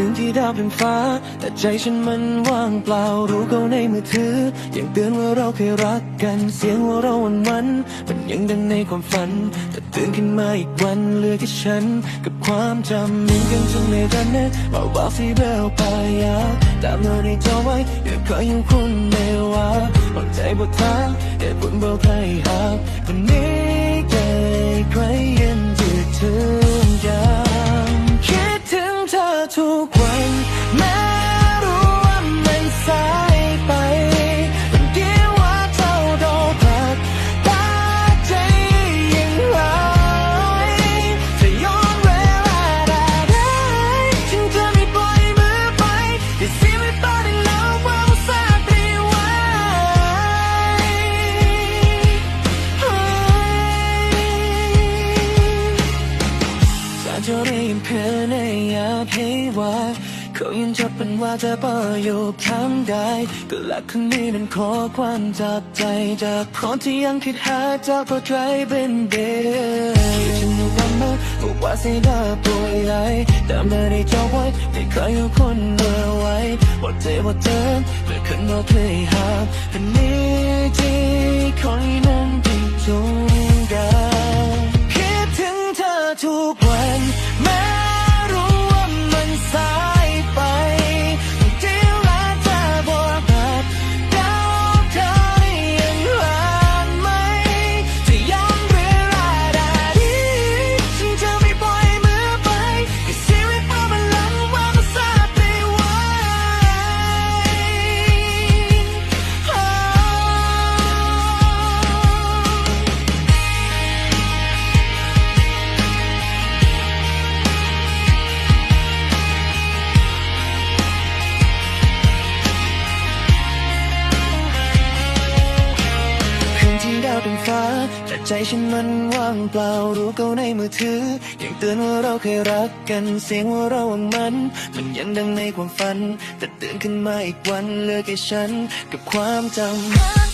ืนที่ดาวเป็นฟ้า แต่ใจฉันมันว่างเปล่า รู้เขาในมือถือ ยังเตือนว่าเราเคยรักกัน เสียงว่าเราวันวัน มันยังดังในความฝัน แต่ตื่นขึ้นมาอีกวันเหลือแค่ฉัน กับความจำมีกันจนไม่ทันนะบอกบอกสิเบลไปยาตามเราในจอไว้อย่าคอยยังคุณไม่ว่าหัวใจบททางเหตุผลบอกใคร ฉันรู้กันมาบอกว่าเสียดายป่วยไหลตามเดินในจอไว้ไม่เคยอยู่คนเมื่อไว้บอกเจ็บบอกเจ็บเมื่อคืนบอกเคยหาวันนี้ที่คนนั้นที่จงกันคิดถึงเธอทุกวัน ใจฉันมันว่างเปล่ารู้เก่าในมือถือ ยังเตือนว่าเราเคยรักกันเสียงว่าเราหวังมัน มันยังดังในความฝัน แต่ตื่นขึ้นมาอีกวันเหลือแค่ฉันกับความจำ